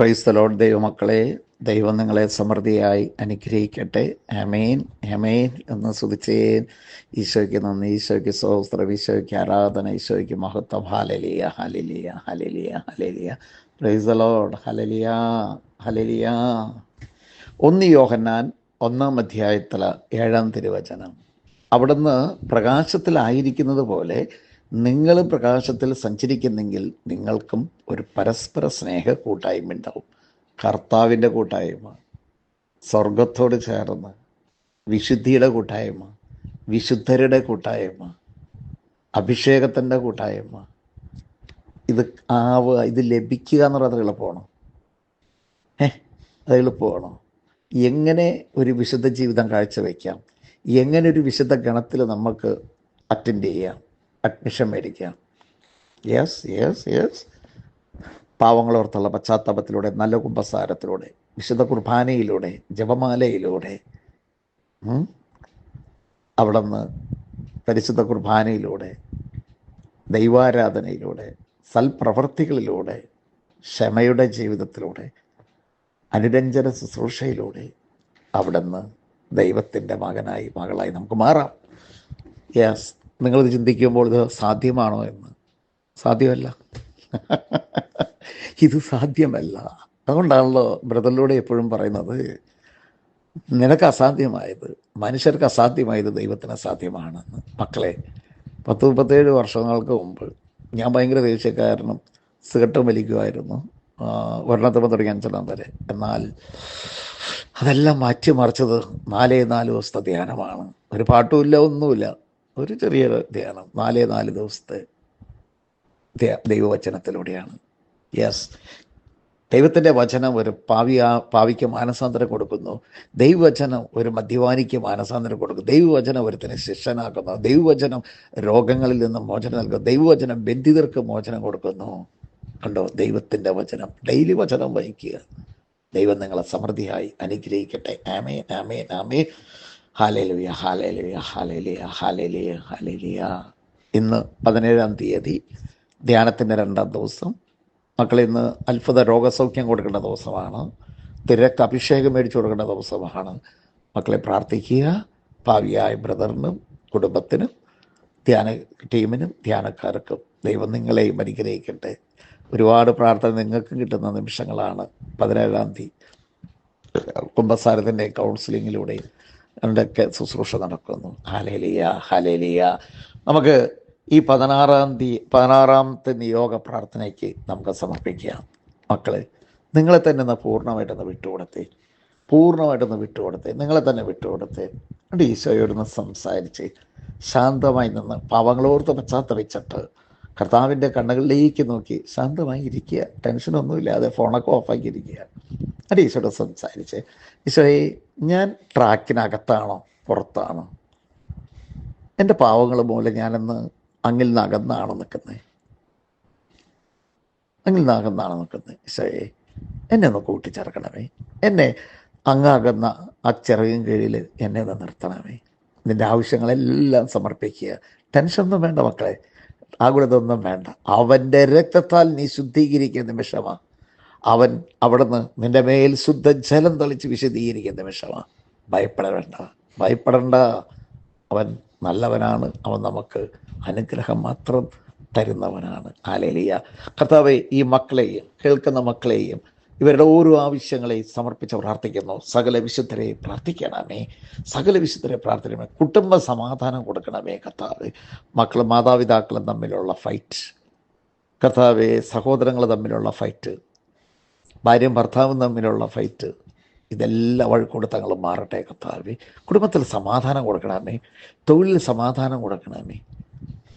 Price load ദൈവമക്കളെ. ദൈവം നിങ്ങളെ സമൃദ്ധിയായി അനുഗ്രഹിക്കട്ടെ. ഹെമേൻ ഹെമേൻ എന്ന് സ്തുതിച്ചേൻ. ഈശോയ്ക്ക് നന്ദി. ഈശോയ്ക്ക് സോസ്ത്രം ഈശോയ്ക്ക് ആരാധന. ഈശോയ്ക്ക് മഹത്വം. ഹാലലിയ ഹലലിയ ഹലലിയ ഹലലിയ പ്രൈസ് ലോഡ് ഹലലിയ ഹലലിയ ഒന്ന് യോഹന്നാൻ ഒന്നാം അധ്യായത്തിൽ ഏഴാം തിരുവചനം. അവിടുന്ന് പ്രകാശത്തിലായിരിക്കുന്നത് പോലെ നിങ്ങൾ പ്രകാശത്തിൽ സഞ്ചരിക്കുന്നെങ്കിൽ നിങ്ങൾക്കും ഒരു പരസ്പര സ്നേഹ കൂട്ടായ്മ ഉണ്ടാവും. കർത്താവിന്റെ കൂട്ടായ്മ സ്വർഗത്തോട് ചേർന്ന് വിശുദ്ധിയുടെ കൂട്ടായ്മ വിശുദ്ധരുടെ കൂട്ടായ്മ അഭിഷേകത്തിന്റെ കൂട്ടായ്മ. ഇത് ആവുക ഇത് ലഭിക്കുക എന്നുള്ളത് എളുപ്പമാണോ ഏ അത് എളുപ്പമാണോ എങ്ങനെ ഒരു വിശുദ്ധ ജീവിതം കാഴ്ചവെക്കാം? എങ്ങനെ ഒരു വിശുദ്ധ ഗണത്തിൽ നമുക്ക് അറ്റൻഡ് ചെയ്യാം? അഡ്മിഷൻ മേടിക്കാം യെസ് യെസ് യെസ് പാവങ്ങളോർത്തുള്ള പശ്ചാത്തലത്തിലൂടെ നല്ല കുമ്പസാരത്തിലൂടെ വിശുദ്ധ കുർബാനയിലൂടെ ജപമാലയിലൂടെ അവിടെ അവിടുന്ന് പരിശുദ്ധ കുർബാനയിലൂടെ ദൈവാരാധനയിലൂടെ സൽപ്രവർത്തികളിലൂടെ ക്ഷമയുടെ ജീവിതത്തിലൂടെ അനുരഞ്ജന ശുശ്രൂഷയിലൂടെ അവിടുന്ന് ദൈവത്തിന്റെ മകനായി മകളായി നമുക്ക് മാറാം. യെസ് നിങ്ങളിത് ചിന്തിക്കുമ്പോൾ ഇത് സാധ്യമാണോ എന്ന്. സാധ്യമല്ല. ഇത് സാധ്യമല്ല. അതുകൊണ്ടാണല്ലോ ബ്രദറിലൂടെ എപ്പോഴും പറയുന്നത് നിനക്ക് അസാധ്യമായത് മനുഷ്യർക്ക് അസാധ്യമായത് ദൈവത്തിന് അസാധ്യമാണെന്ന്. മക്കളെ പത്ത് മുപ്പത്തേഴ് വർഷങ്ങൾക്ക് മുമ്പ് ഞാൻ ഭയങ്കര ദേഷ്യക്കാരനും സിഗട്ടും വലിക്കുമായിരുന്നു. ആ, ഒരെണ്ണത്തുമ്പോൾ തുടങ്ങി അഞ്ചെണ്ണം വരെ. എന്നാൽ അതെല്ലാം മാറ്റിമറിച്ചത് നാലേ നാല് ദിവസത്തെ ധ്യാനമാണ്. ഒരു പാട്ടുമില്ല ഒന്നുമില്ല. ഒരു ചെറിയ ധ്യാനം. നാലേ നാല് ദിവസത്തെ ദൈവവചനത്തിലൂടെയാണ്. യെസ് ദൈവത്തിന്റെ വചനം ഒരു പാവി പാവിക്ക് മാനസാന്തരം കൊടുക്കുന്നു. ദൈവവചനം ഒരു മദ്യപാനിക്ക് മാനസാന്തരം കൊടുക്കുന്നു. ദൈവവചനം ഒരുത്തിനെ ശിഷ്യനാക്കുന്നു ദൈവവചനം രോഗങ്ങളിൽ നിന്ന് മോചനം നൽകുന്നു. ദൈവവചനം ബന്ധിതർക്ക് മോചനം കൊടുക്കുന്നു. കണ്ടോ? ദൈവത്തിന്റെ വചനം. ഡെയിലി വചനം വഹിക്കുക. ദൈവം നിങ്ങളെ സമൃദ്ധിയായി അനുഗ്രഹിക്കട്ടെ. Amen amen amen. Hallelujah hallelujah hallelujah hallelujah hallelujah. ഇന്ന് പതിനേഴാം തീയതി ധ്യാനത്തിന്റെ രണ്ടാം ദിവസം. മക്കൾ ഇന്ന് അത്ഭുത രോഗസൗഖ്യം കൊടുക്കേണ്ട ദിവസമാണ്. തിരക്ക് അഭിഷേകം മേടിച്ചു കൊടുക്കേണ്ട ദിവസമാണ്. മക്കളെ പ്രാർത്ഥിക്കുക. ഭാവിയായ ബ്രദറിനും കുടുംബത്തിനും ധ്യാന ടീമിനും ധ്യാനക്കാർക്കും ദൈവം നിങ്ങളെയും അനുഗ്രഹിക്കട്ടെ. ഒരുപാട് പ്രാർത്ഥന നിങ്ങൾക്കും കിട്ടുന്ന നിമിഷങ്ങളാണ് പതിനേഴാം തീയതി. കുംഭസാരത്തിന്റെ കൗൺസിലിങ്ങിലൂടെയും അതിന്റെയൊക്കെ ശുശ്രൂഷ നടക്കുന്നു. ഹലേലിയ ഹലേലിയ നമുക്ക് ഈ പതിനാറാം തീയതി പതിനാറാമത്തെ നിയോഗ പ്രാർത്ഥനയ്ക്ക് നമുക്ക് സമർപ്പിക്കാം. മക്കളെ നിങ്ങളെ തന്നെ ഒന്ന് പൂർണമായിട്ടൊന്ന് വിട്ടുകൊടുത്തേ. പൂർണമായിട്ടൊന്ന് വിട്ടുകൊടുത്തേ. നിങ്ങളെ തന്നെ വിട്ടുകൊടുത്തേ. എന്നിട്ട് ഈശോയോടൊന്ന് സംസാരിച്ച് ശാന്തമായി നിന്ന് പാവങ്ങളോർത്ത് പശ്ചാത്തലിച്ചിട്ട് കർത്താവിന്റെ കണ്ണുകളിലേക്ക് നോക്കി ശാന്തമായി ഇരിക്കുക ടെൻഷനൊന്നുമില്ലാതെ ഫോണൊക്കെ ഓഫാക്കി ഇരിക്കുക എന്നിട്ട് ഈശോയോട് സംസാരിച്ച് ഈശോയെ ഞാൻ ട്രാക്കിനകത്താണോ? പുറത്താണോ? എന്റെ പാവങ്ങൾ മൂലം ഞാനിന്ന് അങ്ങിൽ നിന്ന് അകന്നാണ് നിൽക്കുന്നത് അങ്ങിൽ നിന്ന് അകന്നാണ് നിൽക്കുന്നത് ഈശോയെ എന്നെ ഒന്ന് കൂട്ടിച്ചേർക്കണമേ. എന്നെ അങ്ങാകുന്ന ആ ചിറകിൻ കീഴിൽ എന്നെ ഒന്ന് നിർത്തണമേ. നിന്റെ ആവശ്യങ്ങളെല്ലാം സമർപ്പിക്കുക. ടെൻഷനൊന്നും വേണ്ട മക്കളെ. ആകുലതൊന്നും വേണ്ട. അവന്റെ രക്തത്താൽ നീ ശുദ്ധീകരിക്കുന്ന നിമിഷമാണ് അവൻ അവിടുന്ന് നിന്റെ മേൽ ശുദ്ധജലം തളിച്ച് വിശദീകരിക്കുന്ന നിമിഷമാണ്. ഭയപ്പെടേണ്ട ഭയപ്പെടേണ്ട. അവൻ നല്ലവനാണ്. അവൻ നമുക്ക് അനുഗ്രഹം മാത്രം തരുന്നവനാണ്. ആലേലിയ കർത്താവെ ഈ മക്കളെയും കേൾക്കുന്ന മക്കളെയും ഇവരുടെ ഓരോ ആവശ്യങ്ങളെയും സമർപ്പിച്ച് പ്രാർത്ഥിക്കുന്നു. സകല വിശുദ്ധരെ പ്രാർത്ഥിക്കണമേ. സകല വിശുദ്ധരെ പ്രാർത്ഥിക്കണമേ. കുടുംബ സമാധാനം കൊടുക്കണമേ കർത്താവ്. മക്കളും മാതാപിതാക്കളും തമ്മിലുള്ള ഫൈറ്റ് കർത്താവെ സഹോദരങ്ങൾ തമ്മിലുള്ള ഫൈറ്റ് ഭാര്യയും ഭർത്താവും തമ്മിലുള്ള ഫൈറ്റ് ഇതെല്ലാം വഴക്കൊടുത്തങ്ങൾ മാറട്ടെ കർത്താവേ. കുടുംബത്തിൽ സമാധാനം കൊടുക്കണമേ. തൊഴിലിൽ സമാധാനം കൊടുക്കണമേ.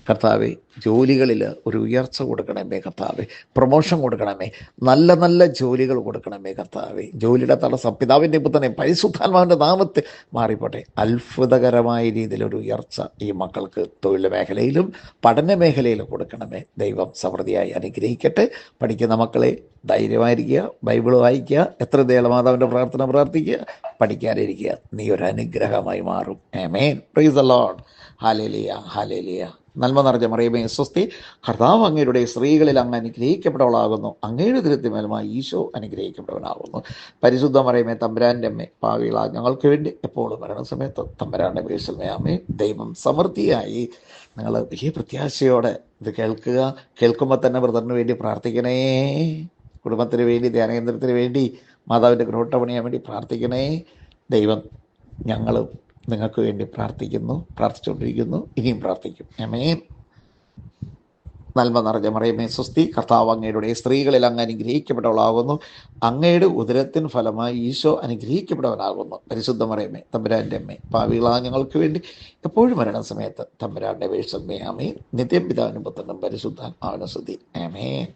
കർത്താവെ ജോലികളിൽ ഒരു ഉയർച്ച കൊടുക്കണമേ കർത്താവെ പ്രൊമോഷൻ കൊടുക്കണമേ നല്ല നല്ല ജോലികൾ കൊടുക്കണമേ കർത്താവെ. ജോലിയുടെ തടസ്സം പിതാവിന്റെ പുത്രനെ പരിശുദ്ധാത്മാവിന്റെ നാമത്തിൽ മാറിപ്പോട്ടെ. അത്ഭുതകരമായ രീതിയിൽ ഒരു ഉയർച്ച ഈ മക്കൾക്ക് തൊഴിൽ മേഖലയിലും പഠന മേഖലയിലും കൊടുക്കണമേ. ദൈവം സമൃദ്ധിയായി അനുഗ്രഹിക്കട്ടെ. പഠിക്കുന്ന മക്കളെ ധൈര്യമായിരിക്കുക ബൈബിൾ വായിക്കുക എത്ര ദേളമാതാവിന്റെ പ്രാർത്ഥന പ്രാർത്ഥിക്കുക പഠിക്കാതിരിക്കുക നീ ഒരു അനുഗ്രഹമായി മാറും. ഹാലേലിയ ഹാലേലിയ നന്മ നിറഞ്ഞ മറിയമേ സ്വസ്തി കർത്താവ് അങ്ങയുടെ സ്ത്രീകളിൽ അങ്ങ് അനുഗ്രഹിക്കപ്പെട്ടവളാകുന്നു. അങ്ങയുടെ ദുരിതമേലുമായി ഈശോ അനുഗ്രഹിക്കപ്പെട്ടവനാകുന്നു. പരിശുദ്ധ മറിയമേ തമ്പുരാന്റെ അമ്മേ പാവിള ഞങ്ങൾക്ക് വേണ്ടി എപ്പോഴും മരണസമയത്ത് തമ്പുരാന്റെ അമ്മേ ദൈവം സമൃദ്ധിയായി. നിങ്ങൾ വലിയ പ്രത്യാശയോടെ ഇത് കേൾക്കുക. കേൾക്കുമ്പോൾ തന്നെ ബ്രദറിന് വേണ്ടി പ്രാർത്ഥിക്കണേ. കുടുംബത്തിന് വേണ്ടി ധ്യാനകേന്ദ്രത്തിന് വേണ്ടി മാതാവിന്റെ ഗ്രഹോട്ട പണിയാൻ വേണ്ടി പ്രാർത്ഥിക്കണേ. ദൈവം ഞങ്ങളും നിങ്ങൾക്ക് വേണ്ടി പ്രാർത്ഥിക്കുന്നു പ്രാർത്ഥിച്ചുകൊണ്ടിരിക്കുന്നു ഇനിയും പ്രാർത്ഥിക്കും. എമേൻ നന്മ നിറഞ്ഞ മറിയമേ സ്വസ്തി കർത്താവ് അങ്ങയുടെ സ്ത്രീകളിൽ അങ്ങ് അനുഗ്രഹിക്കപ്പെട്ടവളാകുന്നു. അങ്ങയുടെ ഉദരത്തിൻ ഫലമായി ഈശോ അനുഗ്രഹിക്കപ്പെട്ടവനാകുന്നു. പരിശുദ്ധ മറിയമേ തമ്പുരാന്റെ അമ്മേ പാവികളാ ഞങ്ങൾക്ക് വേണ്ടി എപ്പോഴും മരണ സമയത്ത് തമ്പുരാന്റെ വേഷമേ നിത്യം നിത്യപിതാവിനും പുത്രനും പരിശുദ്ധ ആവനസ്തുതി അമേ